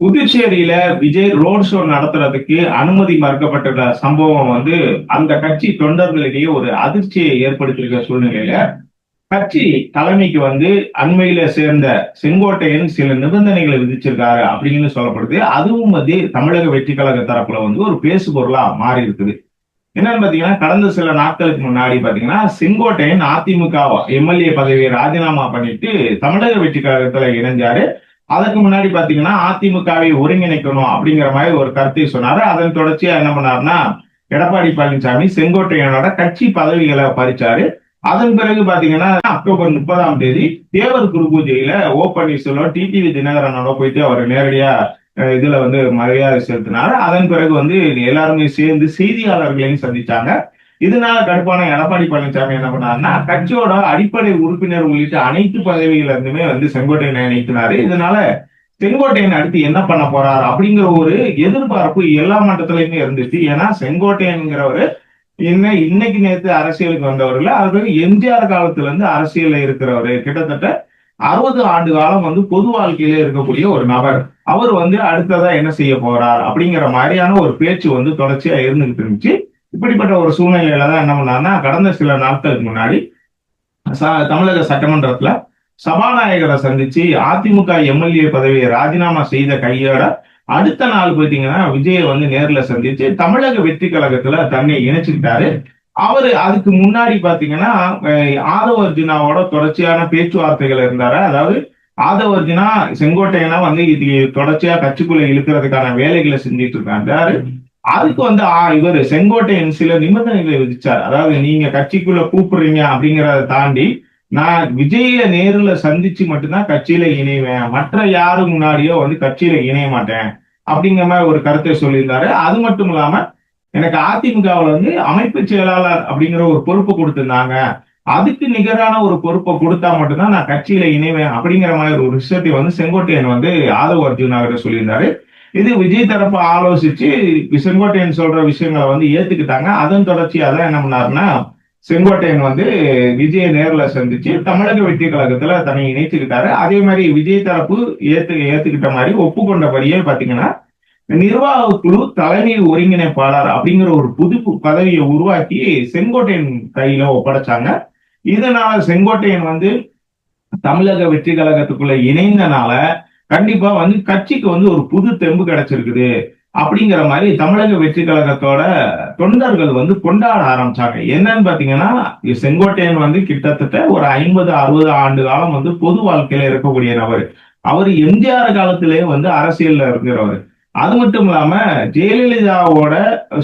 புதுச்சேரியில Vijay road show நடத்துறதுக்கு அனுமதி மறுக்கப்பட்ட சம்பவம் வந்து அந்த கட்சி தொண்டர்களிடையே ஒரு அதிர்ச்சியை ஏற்படுத்தியிருக்க சூழ்நிலையில கட்சி தலைமைக்கு வந்து அண்மையில சேர்ந்த செங்கோட்டையன் சில நிபந்தனைகளை விதிச்சிருக்காரு அப்படின்னு சொல்லப்படுது. அதுவும் வந்து தமிழக வெற்றி கழக தரப்புல வந்து ஒரு பேசு பொருளா மாறி இருக்குது என்னன்னு பாத்தீங்கன்னா கடந்த சில நாட்களுக்கு முன்னாடி பாத்தீங்கன்னா செங்கோட்டையன் அதிமுக எம்எல்ஏ பதவியை ராஜினாமா பண்ணிட்டு தமிழக வெற்றி கழகத்துல இணைஞ்சாரு. அதற்கு முன்னாடி பாத்தீங்கன்னா அதிமுகவை ஒருங்கிணைக்கணும் அப்படிங்கிற மாதிரி ஒரு கருத்தை சொன்னாரு. அதன் தொடர்ச்சியா என்ன பண்ணாருன்னா எடப்பாடி பழனிசாமி செங்கோட்டையனோட கட்சி பதவிகளை பறிச்சாரு. அதன் பிறகு பாத்தீங்கன்னா அக்டோபர் முப்பதாம் தேதி தேவர் குரு பூஜையில ஓ பன்னீர்செல்வம் டிடிவி தினகரனோட போயிட்டு அவர் நேரடியா அஹ், இதுல வந்து மரியாதை செலுத்தினாரு. அதன் பிறகு வந்து எல்லாருமே சேர்ந்து செய்தியாளர்களையும் சந்திச்சாங்க. இதனால கடுப்பான எடப்பாடி பழனிசாமி என்ன பண்ணாருன்னா கட்சியோட அடிப்படை உறுப்பினர் உள்ளிட்ட அனைத்து பதவிகள் இருந்துமே வந்து செங்கோட்டையனை இணைத்தினாரு இதனால செங்கோட்டையன் அடுத்து என்ன பண்ண போறாரு அப்படிங்கிற ஒரு எதிர்பார்ப்பு எல்லா மட்டத்திலயுமே இருந்துச்சு. ஏன்னா செங்கோட்டையன்கிறவரு என்ன இன்னைக்கு நேற்று அரசியலுக்கு வந்தவர்ல அவர் எம்ஜிஆர் காலத்துல இருந்து அரசியல்ல இருக்கிறவரு. கிட்டத்தட்ட அறுபது ஆண்டு காலம் வந்து பொது வாழ்க்கையில இருக்கக்கூடிய ஒரு நபர். அவர் வந்து அடுத்ததா என்ன செய்ய போறார் அப்படிங்கிற மாதிரியான ஒரு பேச்சு வந்து தொடர்ச்சியா இருந்துகிட்டு இருந்துச்சு. இப்படிப்பட்ட ஒரு சூழ்நிலையில தான் என்ன பண்ணாருன்னா கடந்த சில நாட்களுக்கு முன்னாடி தமிழக சட்டமன்றத்துல சபாநாயகரை சந்திச்சு அதிமுக எம்எல்ஏ பதவியை ராஜினாமா செய்த கையோட அடுத்த நாள் போயிட்டீங்கன்னா விஜயை வந்து நேர்ல சந்திச்சு தமிழக வெற்றி கழகத்துல தன்னை இணைச்சுக்கிட்டாரு. அவரு அதுக்கு முன்னாடி பாத்தீங்கன்னா ஆதவ அர்ஜுனாவோட தொடர்ச்சியான பேச்சுவார்த்தைகள் இருந்தாரு. அதாவது ஆதவ அர்ஜுனா செங்கோட்டையனா வந்து இது தொடர்ச்சியா கட்சிக்குள்ள இழுக்கிறதுக்கான வேலைகளை செஞ்சுட்டு இருக்காரு. அதுக்கு வந்து இவர் செங்கோட்டையன் சில நிபந்தனைகளை விதிச்சார். அதாவது நீங்க கட்சிக்குள்ள கூப்பிடுறீங்க அப்படிங்கறத தாண்டி நான் விஜய நேர்ல சந்திச்சு மட்டும்தான் கட்சியில இணைவேன். மற்ற யாரு முன்னாடியோ வந்து கட்சியில இணைய மாட்டேன். அப்படிங்கிற மாதிரி ஒரு கருத்தை சொல்லியிருந்தாரு. அது மட்டும் இல்லாம எனக்கு அதிமுகவுல வந்து அமைப்பு செயலாளர் அப்படிங்கிற ஒரு பொறுப்பு கொடுத்திருந்தாங்க. அதுக்கு நிகரான ஒரு பொறுப்பை கொடுத்தா மட்டும்தான் நான் கட்சியில இணைவேன் அப்படிங்கிற மாதிரி ஒரு விஷயத்தை வந்து செங்கோட்டையன் வந்து ஆதவ அர்ஜுனா சொல்லியிருந்தாரு. இது விஜய் தரப்பு ஆலோசிச்சு செங்கோட்டையன் சொல்ற விஷயங்களை வந்து ஏத்துக்கிட்டாங்க. அதன் தொடர்ச்சியா தான் என்ன பண்ணாருன்னா செங்கோட்டையன் வந்து விஜய நேர்ல சந்திச்சு தமிழக வெற்றி கழகத்துல தன்னை இணைச்சுக்கிட்டாரு. அதே மாதிரி விஜய் தரப்பு ஏத்து ஏத்துக்கிட்ட மாதிரி ஒப்புக்கொண்டபடியே பாத்தீங்கன்னா நிர்வாக குழு தலைமை ஒருங்கிணைப்பாளர் அப்படிங்கிற ஒரு புது பதவியை உருவாக்கி செங்கோட்டையன் கையில ஒப்படைச்சாங்க. இதனால செங்கோட்டையன் வந்து தமிழக வெற்றி கழகத்துக்குள்ள இணைந்தனால கண்டிப்பா வந்து கட்சிக்கு வந்து ஒரு புது தெம்பு கிடைச்சிருக்குது அப்படிங்கிற மாதிரி தமிழக வெற்றி கழகத்தோட தொண்டர்கள் வந்து கொண்டாட ஆரம்பிச்சாங்க. என்னன்னு பாத்தீங்கன்னா செங்கோட்டையன் வந்து கிட்டத்தட்ட ஒரு ஐம்பது அறுபது ஆண்டு காலம் வந்து பொது வாழ்க்கையில இருக்கக்கூடிய நபர் அவர் எம்ஜிஆர் காலத்திலேயே வந்து அரசியல்ல இருக்கிறவர். அது மட்டும் இல்லாம ஜெயலலிதாவோட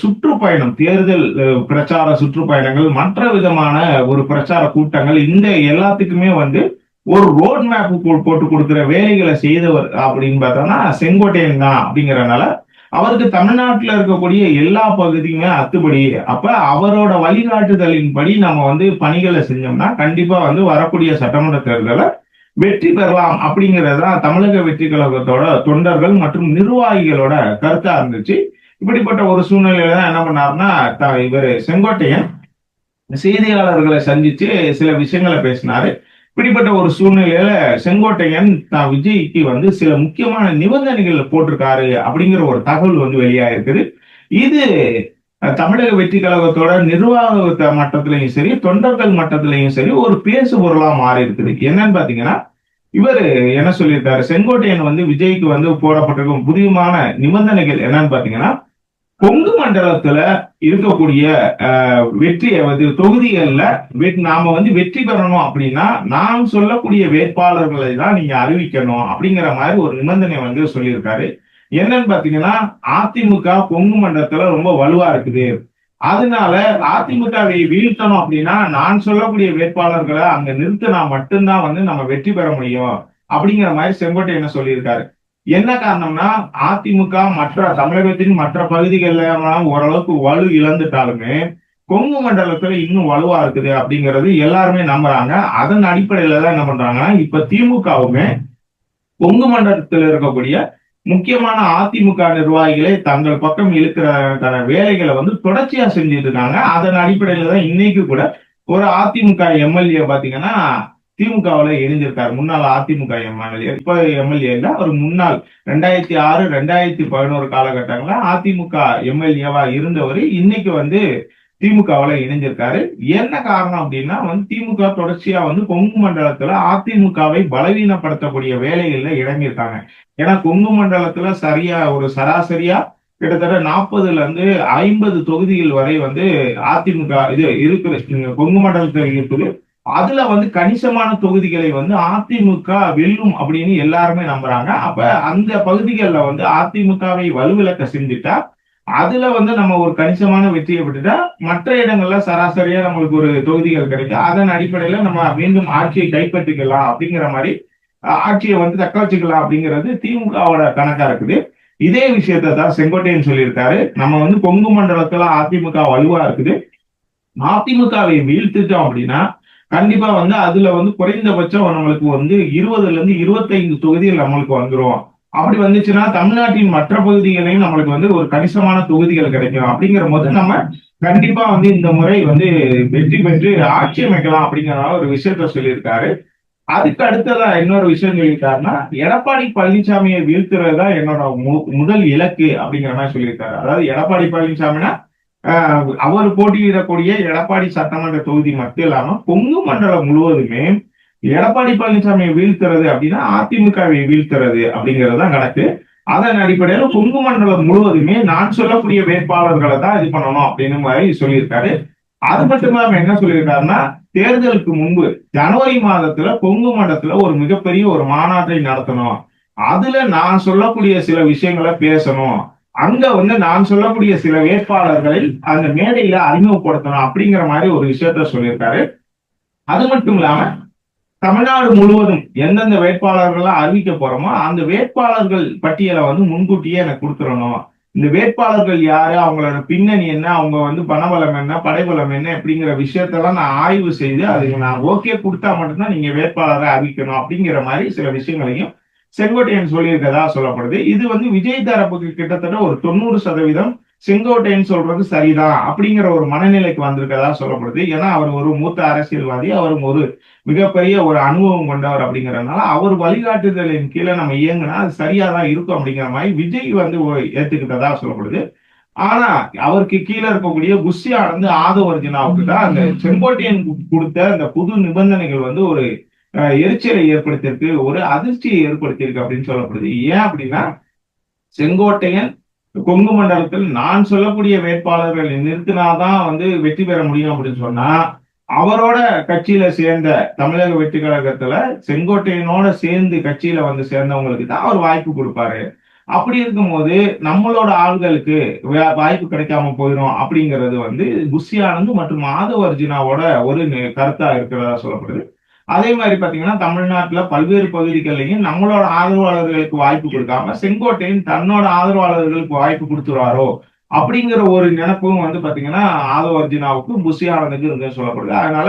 சுற்றுப்பயணம் தேர்தல் பிரச்சார சுற்றுப்பயணங்கள் மற்ற விதமான ஒரு பிரச்சார கூட்டங்கள் இந்த எல்லாத்துக்குமே வந்து ஒரு ரோட் மேப் போட்டு கொடுக்குற வேலைகளை செய்தவர் அப்படின்னு பார்த்தோம்னா செங்கோட்டையன் தான் அப்படிங்கறதுனால அவருக்கு தமிழ்நாட்டில் இருக்கக்கூடிய எல்லா பகுதியுமே அத்துப்படி. அப்ப அவரோட வழிகாட்டுதலின்படி நம்ம வந்து பணிகளை செஞ்சோம்னா கண்டிப்பா வந்து வரக்கூடிய சட்டமன்ற தேர்தலை வெற்றி பெறலாம் அப்படிங்கிறது தான் தமிழக வெற்றி கழகத்தோட தொண்டர்கள் மற்றும் நிர்வாகிகளோட கருத்தா இருந்துச்சு. இப்படிப்பட்ட ஒரு சூழ்நிலையில தான் என்ன பண்ணாருன்னா த- செங்கோட்டையன் செய்தியாளர்களை சந்திச்சு சில விஷயங்களை பேசினாரு. இப்படிப்பட்ட ஒரு சூழ்நிலையில செங்கோட்டையன் தான் விஜய்க்கு வந்து சில முக்கியமான நிபந்தனைகள் போட்டிருக்காரு அப்படிங்கிற ஒரு தகவல் வந்து வெளியாயிருக்குது. இது தமிழக வெற்றி கழகத்தோட நிர்வாக மட்டத்திலையும் சரி தொண்டர்கள் மட்டத்திலையும் சரி ஒரு பேசு பொருளா மாறி இருக்குது என்னன்னு பாத்தீங்கன்னா இவர் என்ன சொல்லியிருக்காரு? செங்கோட்டையன் வந்து விஜய்க்கு வந்து போடப்பட்டிருக்கும் புதியமான நிபந்தனைகள் என்னன்னு பாத்தீங்கன்னா கொங்கு மண்டலத்துல இருக்கக்கூடிய வெற்றியை வந்து தொகுதிகள்ல நாம வந்து வெற்றி பெறணும் அப்படின்னா நாம் சொல்லக்கூடிய வேட்பாளர்களை தான் நீங்க அறிவிக்கணும் அப்படிங்கிற மாதிரி ஒரு நிபந்தனை வந்து சொல்லியிருக்காரு. என்னன்னு பாத்தீங்கன்னா அதிமுக கொங்கு மண்டலத்துல ரொம்ப வலுவா இருக்குது. அதனால அதிமுகவை வீழ்த்தணும் அப்படின்னா நான் சொல்லக்கூடிய வேட்பாளர்களை அங்க நிறுத்தினா மட்டும்தான் வந்து நம்ம வெற்றி பெற முடியும் அப்படிங்கிற மாதிரி செங்கோட்டையன் சொல்லியிருக்காரு. என்ன காரணம்னா அதிமுக மற்ற தமிழகத்தின் மற்ற பகுதிகளெல்லாம் ஓரளவுக்கு வலு இழந்துட்டாலுமே கொங்கு மண்டலத்துல இன்னும் வலுவா இருக்குது அப்படிங்கிறது எல்லாருமே நம்புறாங்க. அதன் அடிப்படையில தான் என்ன பண்றாங்கன்னா இப்ப திமுகவுமே கொங்கு மண்டலத்தில் இருக்கக்கூடிய முக்கியமான அதிமுக நிர்வாகிகளை தங்கள் பக்கம் இழுக்கிறதுக்கான வேலைகளை வந்து தொடர்ச்சியா செஞ்சுட்டு இருக்காங்க. அதன் அடிப்படையில தான் இன்னைக்கு கூட ஒரு அதிமுக எம்எல்ஏ பாத்தீங்கன்னா திமுகவுல இணைஞ்சிருக்காரு. முன்னாள் அதிமுக எம்எல்ஏ இப்ப எம்எல்ஏ இல்ல அவர் முன்னாள். ரெண்டாயிரத்தி ஆறு ரெண்டாயிரத்தி பதினோரு காலகட்டங்கள்ல அதிமுக எம்எல்ஏவா இருந்தவர் இன்னைக்கு வந்து திமுகவுல இணைஞ்சிருக்காரு. என்ன காரணம் அப்படின்னா வந்து திமுக தொடர்ச்சியா வந்து கொங்கு மண்டலத்துல அதிமுகவை பலவீனப்படுத்தக்கூடிய வேலைகள்ல இறங்கியிருக்காங்க. ஏன்னா கொங்கு மண்டலத்துல சரியா ஒரு சராசரியா கிட்டத்தட்ட நாற்பதுல இருந்து ஐம்பது தொகுதிகள் வரை வந்து அதிமுக இது இருக்குது கொங்கு மண்டலத்தில் இருக்குது. அதுல வந்து கணிசமான தொகுதிகளை வந்து அதிமுக வெல்லும் அப்படின்னு எல்லாருமே நம்புறாங்க. அப்ப அந்த பகுதிகளில் வந்து அதிமுகவை வலுவிலக்க செஞ்சுட்டா அதுல வந்து நம்ம ஒரு கணிசமான வெற்றியை விட்டுட்டா மற்ற இடங்கள்ல சராசரியா நம்மளுக்கு ஒரு தொகுதிகள் கிடைக்கும். அதன் அடிப்படையில நம்ம மீண்டும் ஆட்சியை கைப்பற்றிக்கலாம் அப்படிங்கிற மாதிரி ஆட்சியை வந்து தக்க வச்சுக்கலாம் அப்படிங்கிறது திமுகவோட கணக்கா இருக்குது. இதே விஷயத்த தான் செங்கோட்டையன் சொல்லியிருக்காரு. நம்ம வந்து கொங்கு மண்டலத்துல அதிமுக வலுவா இருக்குது. அதிமுகவை வீழ்த்துட்டோம் அப்படின்னா கண்டிப்பா வந்து அதுல வந்து குறைந்தபட்சம் நம்மளுக்கு வந்து இருபதுல இருந்து இருபத்தைந்து தொகுதிகள் நம்மளுக்கு வந்துரும். அப்படி வந்துச்சுன்னா தமிழ்நாட்டின் மற்ற பகுதிகளையும் நம்மளுக்கு வந்து ஒரு கணிசமான தொகுதிகள் கிடைக்கும். அப்படிங்கிற போது நம்ம கண்டிப்பா வந்து இந்த முறை வந்து வெற்றி பெற்று ஆட்சி அமைக்கலாம் அப்படிங்கிற ஒரு விஷயத்த சொல்லியிருக்காரு. அதுக்கு அடுத்ததா இன்னொரு விஷயம் சொல்லியிருக்காருன்னா எடப்பாடி பழனிசாமியை வீழ்த்துறது தான் என்னோட மு- முதல் இலக்கு அப்படிங்கிற மாதிரி சொல்லியிருக்காரு. அதாவது எடப்பாடி பழனிசாமினா அவர் போட்டியிடக்கூடிய எடப்பாடி சட்டமன்ற தொகுதி மட்டும் இல்லாம கொங்கு மண்டலம் முழுவதுமே எடப்பாடி பழனிசாமியை வீழ்த்துறது அப்படின்னா அதிமுகவை வீழ்த்துறது அப்படிங்கிறது தான் கணக்கு. அதன் அடிப்படையில கொங்கு மண்டலம் முழுவதுமே நான் சொல்லக்கூடிய வேட்பாளர்களை தான் இது பண்ணணும் அப்படின்னு மாதிரி சொல்லியிருக்காரு. அது மட்டும் இல்லாம என்ன சொல்லியிருக்காருன்னா தேர்தலுக்கு முன்பு ஜனவரி மாதத்துல கொங்கு மண்டலத்துல ஒரு மிகப்பெரிய ஒரு மாநாட்டை நடத்தணும். அதுல நான் சொல்லக்கூடிய சில விஷயங்களை பேசணும். அங்க வந்து நான் சொல்லக்கூடிய சில வேட்பாளர்களை அந்த மேடையில அறிமுகப்படுத்தணும் அப்படிங்கிற மாதிரி ஒரு விஷயத்த சொல்லியிருக்காரு. அது மட்டும் இல்லாம தமிழ்நாடு முழுவதும் எந்தெந்த வேட்பாளர்கள்லாம் அறிவிக்க போறோமோ அந்த வேட்பாளர்கள் பட்டியலை வந்து முன்கூட்டியே எனக்கு கொடுத்துடணும். இந்த வேட்பாளர்கள் யாரு அவங்களோட பின்னணி என்ன அவங்க வந்து பணபலம் என்ன படைபலம் என்ன அப்படிங்கிற விஷயத்தெல்லாம் நான் ஆய்வு செய்து அதுக்கு நான் ஓகே கொடுத்தா மட்டும்தான் நீங்க வேட்பாளரை அறிவிக்கணும் அப்படிங்கிற மாதிரி சில விஷயங்களையும் செங்கோட்டையன் சொல்லியிருக்கதா சொல்லப்படுது. இது வந்து விஜய் தரப்புக்கு கிட்டத்தட்ட ஒரு தொண்ணூறு சதவீதம் செங்கோட்டையன் சொல்றது சரிதான் அப்படிங்கிற ஒரு மனநிலைக்கு வந்திருக்கதா சொல்லப்படுது. ஏன்னா அவர் ஒரு மூத்த அரசியல்வாதி அவர் ஒரு மிகப்பெரிய ஒரு அனுபவம் கொண்டவர் அப்படிங்கறதுனால அவர் வழிகாட்டுதலின் கீழே நம்ம இயங்கினா அது சரியா தான் இருக்கும் அப்படிங்கிற மாதிரி விஜய் வந்து ஏத்துக்கிட்டதா சொல்லப்படுது. ஆனா அவருக்கு கீழே இருக்கக்கூடிய குஸ்ஸி ஆனந்த் ஆதவர்ஜினாவுக்கு தான் அந்த செங்கோட்டையன் கொடுத்த அந்த புது நிபந்தனைகள் வந்து ஒரு எரிச்சலை ஏற்படுத்தியிருக்கு ஒரு அதிர்ச்சியை ஏற்படுத்தியிருக்கு அப்படின்னு சொல்லப்படுது. ஏன் அப்படின்னா செங்கோட்டையன் கொங்கு மண்டலத்தில் நான் சொல்லக்கூடிய வேட்பாளர்களை நிறுத்தினாதான் வந்து வெற்றி பெற முடியும் அப்படின்னு சொன்னா அவரோட கட்சியில சேர்ந்த தமிழக வெற்றி கழகத்துல செங்கோட்டையனோட சேர்ந்து கட்சியில வந்து சேர்ந்தவங்களுக்கு தான் அவர் வாய்ப்பு கொடுப்பாரு. அப்படி இருக்கும்போது நம்மளோட ஆள்களுக்கு வாய்ப்பு கிடைக்காம போயிடும் அப்படிங்கிறது வந்து குஸ்ஸி ஆனந்த் மற்றும் மாதவ அர்ஜுனாவோட ஒரு கருத்தா இருக்கிறதா சொல்லப்படுது. அதே மாதிரி பாத்தீங்கன்னா தமிழ்நாட்டுல பல்வேறு பகுதிகளிலையும் நம்மளோட ஆதரவாளர்களுக்கு வாய்ப்பு கொடுக்காம செங்கோட்டையின் தன்னோட ஆதரவாளர்களுக்கு வாய்ப்பு கொடுத்துருவாரோ அப்படிங்கிற ஒரு நினைப்பும் வந்து பாத்தீங்கன்னா ஆதவ அர்ஜுனாவுக்கும் புஷி ஆனந்துக்கு இருந்து சொல்லப்படுது. அதனால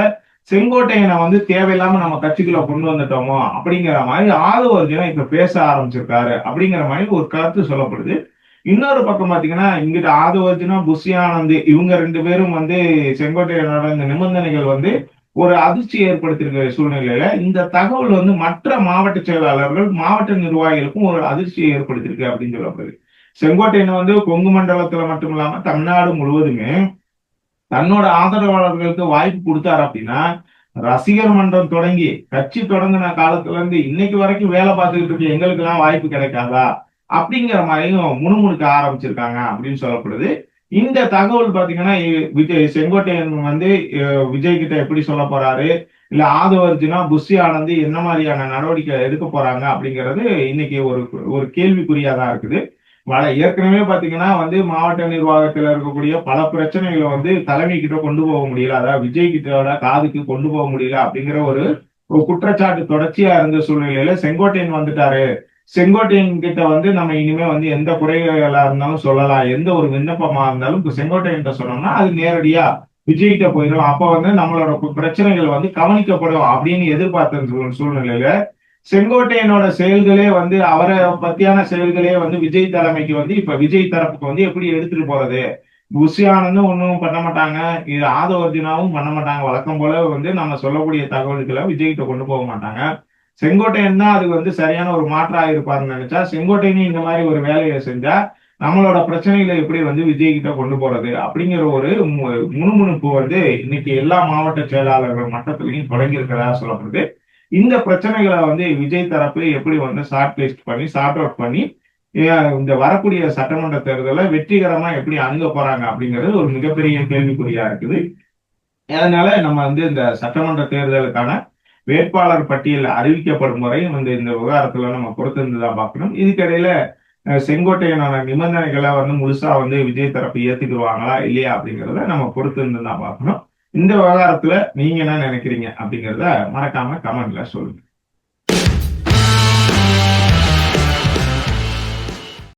செங்கோட்டையனை வந்து தேவையில்லாம நம்ம கட்சிக்குள்ள கொண்டு வந்துட்டோமோ அப்படிங்கிற மாதிரி ஆதவ அர்ஜுனா இப்ப பேச ஆரம்பிச்சிருக்காரு அப்படிங்கிற மாதிரி ஒரு கருத்து சொல்லப்படுது. இன்னொரு பக்கம் பாத்தீங்கன்னா இங்கிட்ட ஆதவ அர்ஜுனா புஷி ஆனந்த் இவங்க ரெண்டு பேரும் வந்து செங்கோட்டையனோட இந்த நிபந்தனைகள் வந்து ஒரு அதிர்ச்சி ஏற்படுத்தியிருக்கிற சூழ்நிலையில இந்த தகவல் வந்து மற்ற மாவட்ட செயலாளர்கள் மாவட்ட நிர்வாகிகளுக்கும் ஒரு அதிர்ச்சியை ஏற்படுத்தியிருக்கு அப்படின்னு சொல்லப்படுது. செங்கோட்டையன் வந்து கொங்கு மண்டலத்துல மட்டும் இல்லாம தமிழ்நாடு முழுவதுமே தன்னோட ஆதரவாளர்களுக்கு வாய்ப்பு கொடுத்தாரு அப்படின்னா ரசிகர் மன்றம் தொடங்கி கட்சி தொடங்கின காலத்துல இருந்து இன்னைக்கு வரைக்கும் வேலை பார்த்துக்கிட்டு இருக்க எங்களுக்கு எல்லாம் வாய்ப்பு கிடைக்காதா? அப்படிங்கிற மாதிரியும் முணுமுணுக்க ஆரம்பிச்சிருக்காங்க அப்படின்னு சொல்லப்படுது. இந்த தகவல் பாத்தீங்கன்னா இ- விஜய் செங்கோட்டையன் வந்து விஜய் கிட்ட எப்படி சொல்ல போறாரு? இல்ல ஆதவர்ஜுனா புஷி ஆனந்த் என்ன மாதிரியான நடவடிக்கை எடுக்க போறாங்க அப்படிங்கிறது இன்னைக்கு ஒரு ஒரு கேள்விக்குறியா தான் இருக்குது. வட ஏற்கனவே பாத்தீங்கன்னா வந்து மாவட்ட நிர்வாகத்துல இருக்கக்கூடிய பல பிரச்சனைகளை வந்து தலைமை கிட்ட கொண்டு போக முடியல. அதாவது விஜய் கிட்டோட காதுக்கு கொண்டு போக முடியல அப்படிங்கிற ஒரு ஒரு குற்றச்சாட்டு தொடர்ச்சியா இருந்த சூழ்நிலையில செங்கோட்டையன் வந்துட்டாரு. செங்கோட்டையன் கிட்ட வந்து நம்ம இனிமே வந்து எந்த குறைகளா இருந்தாலும் சொல்லலாம். எந்த ஒரு விண்ணப்பமா இருந்தாலும் செங்கோட்டையன் கிட்ட சொன்னோம்னா அது நேரடியா விஜய்கிட்ட போயிடும். அப்ப வந்து நம்மளோட பிரச்சனைகள் வந்து கவனிக்கப்படும் அப்படின்னு எதிர்பார்த்த சூழ்- சூழ்நிலையில செங்கோட்டையனோட செயல்களே வந்து அவரை பத்தியான செயல்களே வந்து விஜய் தலைமைக்கு வந்து இப்ப விஜய் தரப்புக்கு வந்து எப்படி எடுத்துட்டு போறது? புஷி ஒன்றும் பண்ண மாட்டாங்க. இது ஆதவர்ஜினாவும் பண்ண மாட்டாங்க. வழக்கம் போல வந்து நம்ம சொல்லக்கூடிய தகவல்களை விஜய்கிட்ட கொண்டு போக மாட்டாங்க. செங்கோட்டையன் தான் அதுக்கு வந்து சரியான ஒரு மாற்றம் இருப்பாருன்னு நினைச்சா செங்கோட்டையன் இந்த மாதிரி ஒரு வேலையை செஞ்சா நம்மளோட பிரச்சனைகளை எப்படி வந்து விஜய் கிட்ட கொண்டு போறது அப்படிங்கிற ஒரு மு- முணுமுணுப்பு வந்து இன்னைக்கு எல்லா மாவட்ட செயலாளர்கள் மட்டத்திலையும் தொடங்கியிருக்கிறதா சொல்லப்படுது. இந்த பிரச்சனைகளை வந்து விஜய் தரப்பு எப்படி வந்து ஷார்ட் லிஸ்ட் பண்ணி ஷார்ட் அவுட் பண்ணி இந்த வரக்கூடிய சட்டமன்ற தேர்தலை வெற்றிகரமா எப்படி அணுக போறாங்க அப்படிங்கிறது ஒரு மிகப்பெரிய கேள்விக்குறியா இருக்குது. அதனால நம்ம வந்து இந்த சட்டமன்ற தேர்தலுக்கான வேட்பாளர் பட்டியல் அறிவிக்கப்படும் முறையும் வந்து இந்த விவகாரத்துல நம்ம பொறுத்திருந்து தான் பார்க்கணும். இதுக்கிடையில செங்கோட்டையனான நிபந்தனைகளை வந்து முழுசா வந்து விஜய் தரப்பு ஏத்துக்குருவாங்களா இல்லையா அப்படிங்கிறத நம்ம பொறுத்திருந்து தான் பார்க்கணும். இந்த விவகாரத்துல நீங்க என்ன நினைக்கிறீங்க அப்படிங்கிறத மறக்காம கமெண்ட்ல சொல்லுங்க.